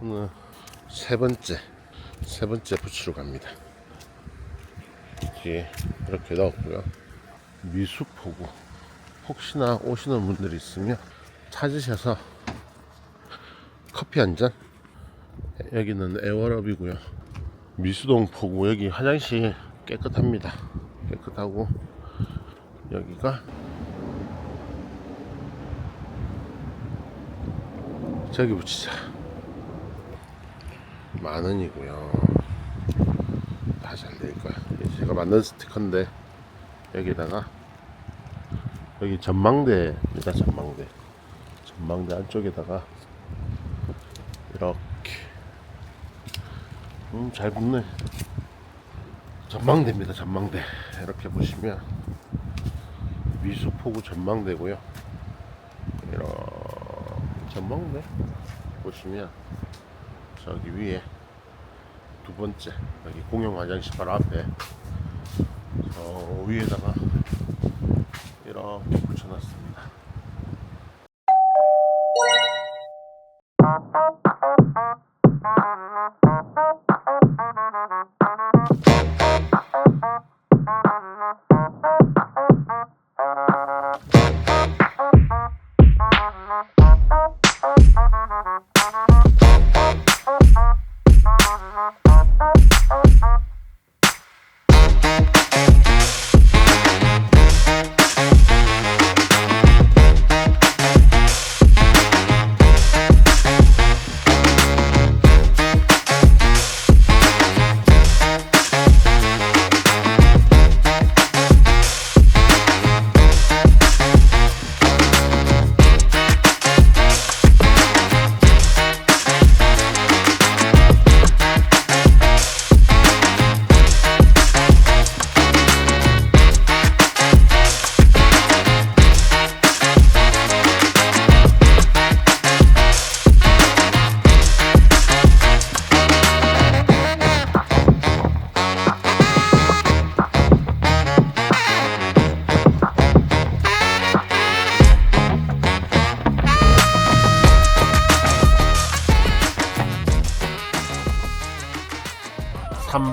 오늘 세 번째 세 번째 붙이러 갑니다. 뒤에 이렇게 넣었고요. 미수포구 혹시나 오시는 분들이 있으면 찾으셔서 커피 한 잔. 여기는 에어럽이고요. 미수동 포구 여기 화장실 깨끗합니다. 깨끗하고 여기가 저기 붙이자. 만 원이고요. 다시 안 될 거야. 제가 만든 스티커인데 여기다가 여기 전망대입니다. 전망대. 전망대 안쪽에다가 이렇게 음 잘 붙네. 전망대입니다. 전망대. 이렇게 보시면 미수포구 전망대고요. 이렇게 전망대 보시면 저기 위에 두 번째 여기 공용 화장실 바로 앞에 저 위에다가 이렇게 붙여놨습니다.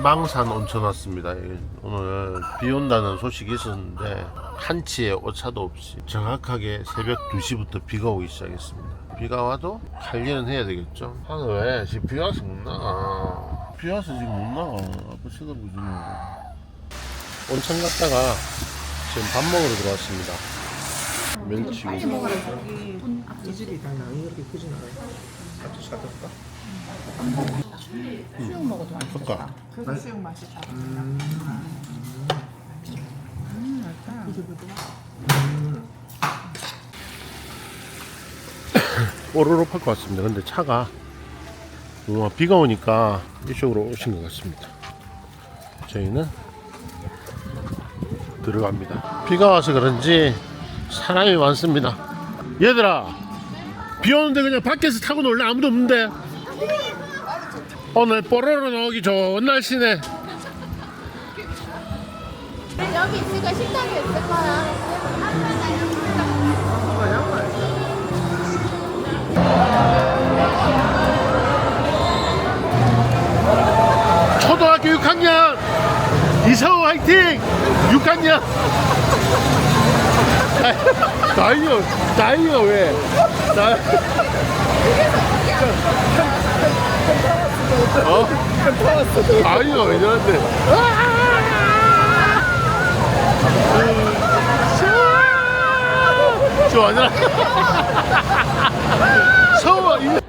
삼방산 온천 왔습니다. 예, 오늘 비 온다는 소식이 있었는데 한치의 오차도 없이 정확하게 새벽 2시부터 비가 오기 시작했습니다. 비가 와도 할 일은 해야 되겠죠. 하는 왜 지금 비 와서 못 나가. 비 와서 지금 못 나가. 아빠 쳐다보지 뭐. 온천 갔다가 지금 밥 먹으러 들어왔습니다. 멸치고 이질이 달라. 이렇게 크진 않아요. 같이 갖다 수육 먹어도. 젓가 그래서 수육 맛이 다. 뽀로로 팔것 같습니다. 근데 차가 어, 비가 오니까 이쪽으로 오신 것 같습니다. 저희는 들어갑니다. 비가 와서 그런지 사람이 많습니다. 얘들아, 비 오는데 그냥 밖에서 타고 놀래 아무도 없는데. 오늘 뽀로로 나오기 좋은 날씨네. 여기 있으니까 식당에 있을 거야. 초등학교 6학년 이서우 화이팅! 6학년 나이요 나이요 왜? 나 어? 아니요 왜 저런데 이-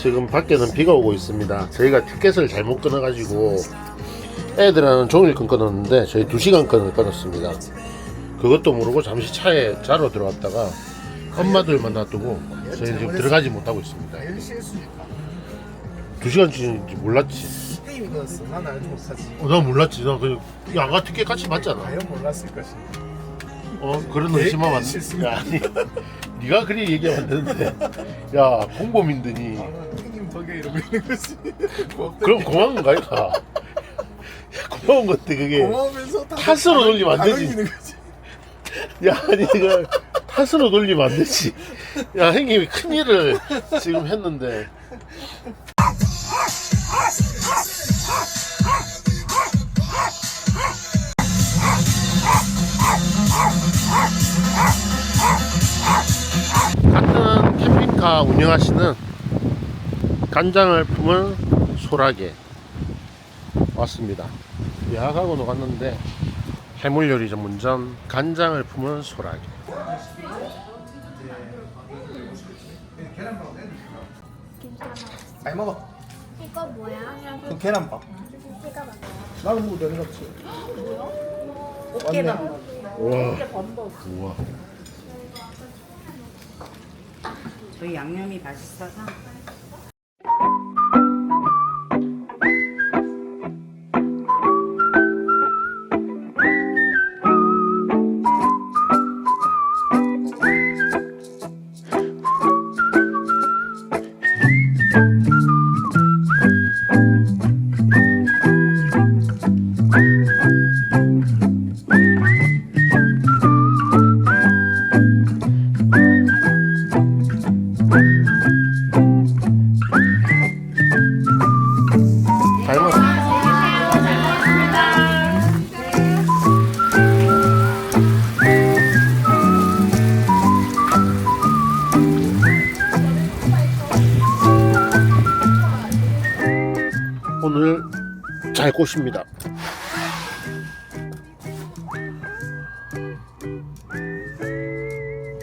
지금 밖에는 비가 오고 있습니다. 저희가 티켓을 잘못 끊어가지고 애들은 종일권 끊었는데 저희 2시간 권을 끊었습니다. 그것도 모르고 잠시 차에 자러 들어갔다가 엄마들만 놔두고 저희 지금 들어가지 못하고 있습니다. 두 시간 지는지 몰랐지. 게임이 그었어. 난 알지 못하지. 어, 난 몰랐지. 나 그냥 야가 티켓 같이. 과연 몰랐을 것이. 어 그런 안 돼. 실수입니다. 야, 아니 네가 그리 얘기하면 안 되는데. 야 공범인들이 형님 덕에 이러고 있는 거지. 고맙다. 그럼 고마운 건가 이가? 고마운 건데 그게. 고마우면서 다 탓으로 돌리면 안 되지. 있는 거지. 야, 아니, 이거 탓으로 돌리면 안 되지. 야, 형님이 큰 일을 지금 했는데. 같은 캠핑카 운영하시는 간장을 품은 소라게 왔습니다. 예약하고 왔는데 해물 요리 전문점 간장을 품은 소라게. 많이 먹어. 이거 뭐야? 그 계란밥. 이거 봐. 나는 뭐 되는 거지. 어깨나 우와. 우와. 저희 양념이 맛있어서 잘 꼬십니다.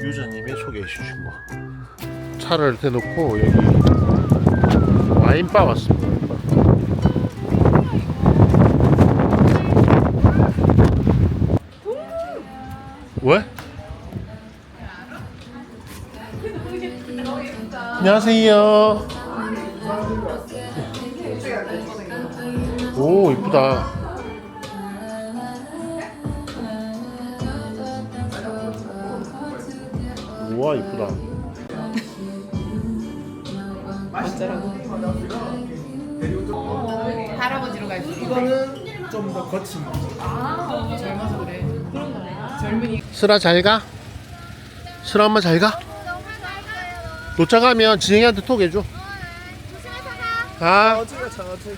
유저님이 소개해 주신 거. 차를 대놓고 여기 와인바 왔습니다. 왜? 안녕하세요. 오 이쁘다. 우와 이쁘다. 할아버지로 갈수 있어. 이거는 좀 더 거친 맛. 젊어서 그래. 그런 거네. 젊은이 슬아 잘 가. 슬아 엄마 잘 가. 정말 맛있어요. 도착하면 진영이한테 톡 해줘. 조심해서 가. 가. 어찌가 장어치.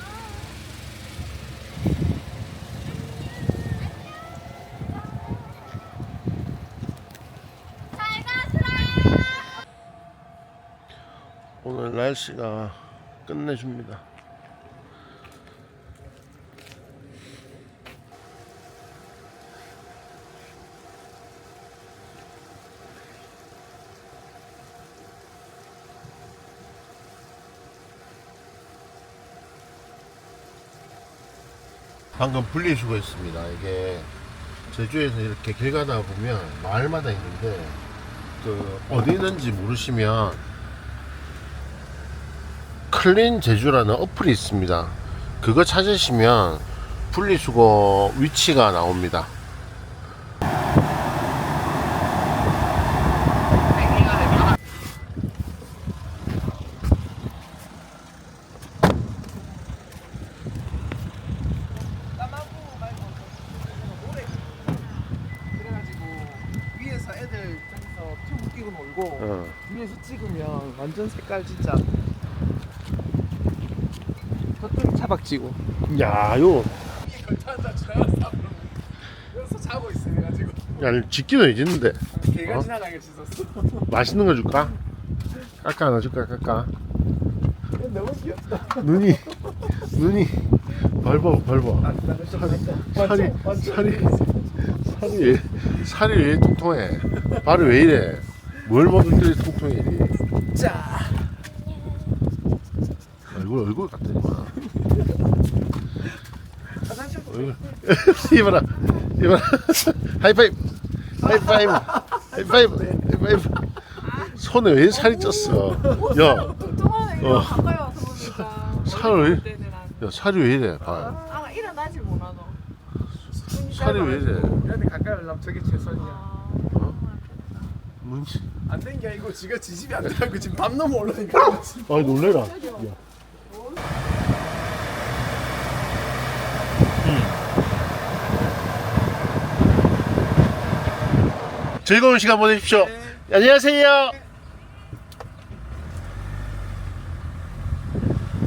잘 가, 슬아야. 오늘 날씨가 끝내줍니다. 방금 분리수거했습니다. 이게 제주에서 이렇게 길 가다 보면 마을마다 있는데 그 어디 있는지 모르시면 클린 제주라는 어플이 있습니다. 그거 찾으시면 분리수거 위치가 나옵니다. 애들 저기서 튜브 끼고 놀고 어. 위에서 찍으면 완전 색깔 진짜 차박지고 야, 요, 지나갔어 여기서 자고 있어 그래가지고 야, 짓기는 잊는데. 개가 어? 지나가게 짖었어 맛있는 거 줄까? 깎아 하나 줄까, 깎아. 너무 귀엽다 눈이, 눈이, 밟아, 밟아. 살이, 살이, 살이, 왜, 살이 왜 통통해? 발이 왜 이래? 뭘 먹었더니 통통해, 이래. 자 얼굴, 얼굴 같더니 막. 화장실 얼굴. 이봐라, 이봐라. 하이파이브, 하이파이브, 하이파이브, 하이파이브. 손에 왜 살이 쪘어? 야, 어. 가까이 와서 보니까 살을 왜, 때는 야, 살이 왜 이래? 발. 아마 일어나질 못하노. 살이 왜 이래? 얘한테 가까이 오려면 저게 최선이야 뭔지. 안 된 게 아니고 지가 지집이 안 되고 지금 밤 넘어 올라니까 아, 놀래라. 야. 즐거운 시간 보내십시오. 안녕하세요.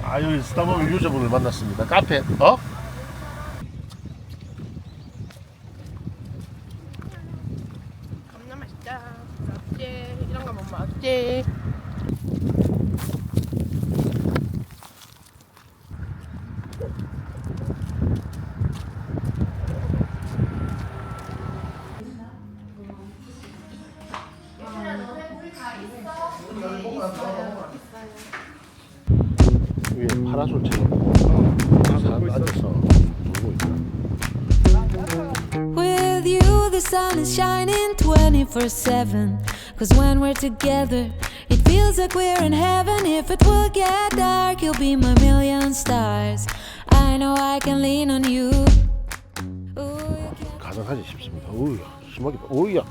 아 여기 스타벅 유저분을 만났습니다. 카페 어? 겁나 맛있다. 맞지? 이런 거 먹으면 맛있지? the sun is shining 24 7. Cause when we're together, it feels like we're in heaven. If it will get dark, you'll be my million stars. I know I can lean on you. Ooh, you can 가능하지 싶습니다. 오우야 심하겠다. 오우야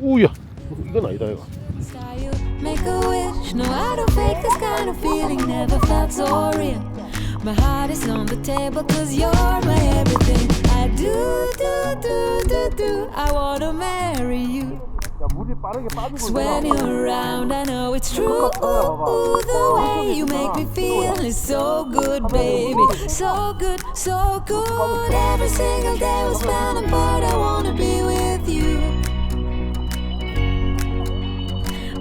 오우야 이건 아니다 이거. sky, you make a wish. No, I don't fake this kind of feeling. Never felt so real. My heart is on the table cause you're my everything. I do, do, do, do. I wanna marry you. Cause when you're around, I know it's true. Ooh, the way you make me feel is so good, baby. So good, so good. Every single day was spent but I wanna be with you.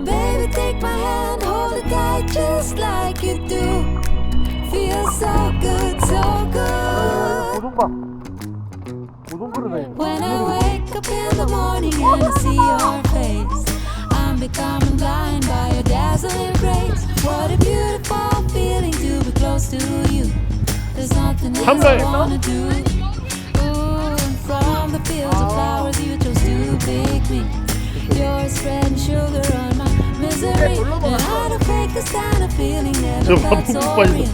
Baby, take my hand, hold it tight just like you do. Feels so good, so good up the morning and I see your face. I'm becoming blind by your dazzling grace. What a beautiful feeling to be close to you. There's nothing else I wanna do. Ooh, from the fields of flowers you chose to pick me. You're spreading sugar on my misery. And I don't fake this kind of feeling never felt so real.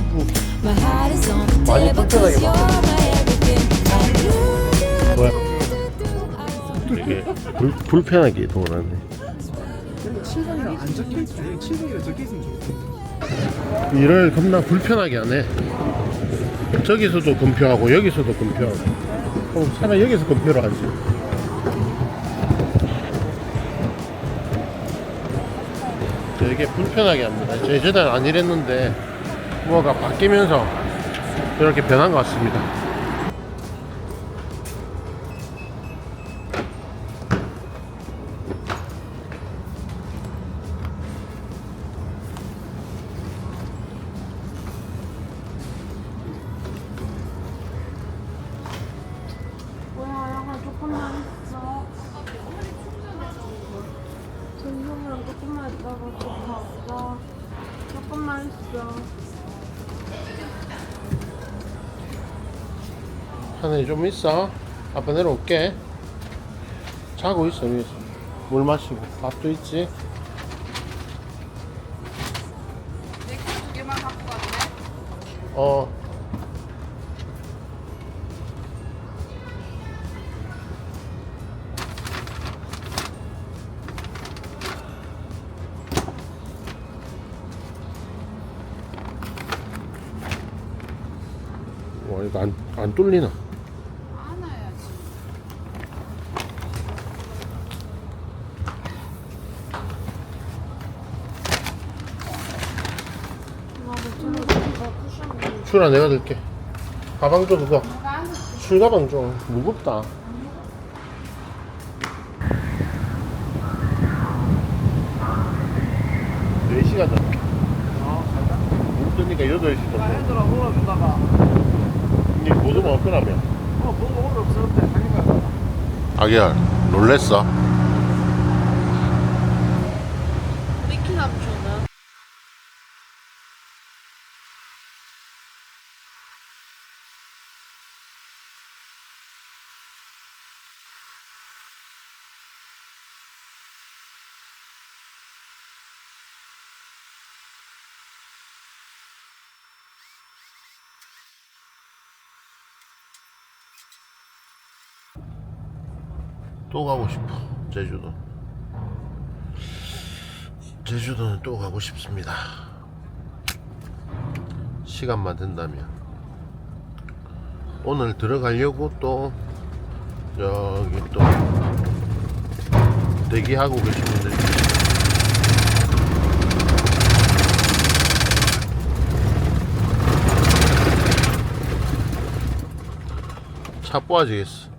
My heart is on the table cause you're my 이게 불, 불편하게 이동을 하네. 근데 7번이랑 안 적혀있지 7번이랑 적혀있으면 좋겠다 일을 겁나 불편하게 하네. 저기서도 검표하고 여기서도 검표하고. 그럼 차라리 여기서 검표를 하지. 되게 불편하게 합니다. 제 예전에는 안 이랬는데 뭐가 바뀌면서 이렇게 변한 것 같습니다. 하늘이 좀 있어. 아빠 내려올게. 자고 있어 위에서. 물 마시고 밥도 있지. 두 개만 갖고 갔네? 어. 와 이거 안, 안 뚫리나? 안아야지. 출아 내가 들게. 가방 줘 그거. 술 가방 좀 무겁다. 네 시간 전. 못 뜨니까 여덟 시 정도. 애들아 놀아주다가 이게. 어 뭔가 오늘 없었는데 하니까 아기야 놀랬어? 또 가고 싶어 제주도. 제주도는 또 가고 싶습니다. 시간만 된다면. 오늘 들어가려고 또 여기 또 대기하고 계신 분들. 차 뽑아지겠어.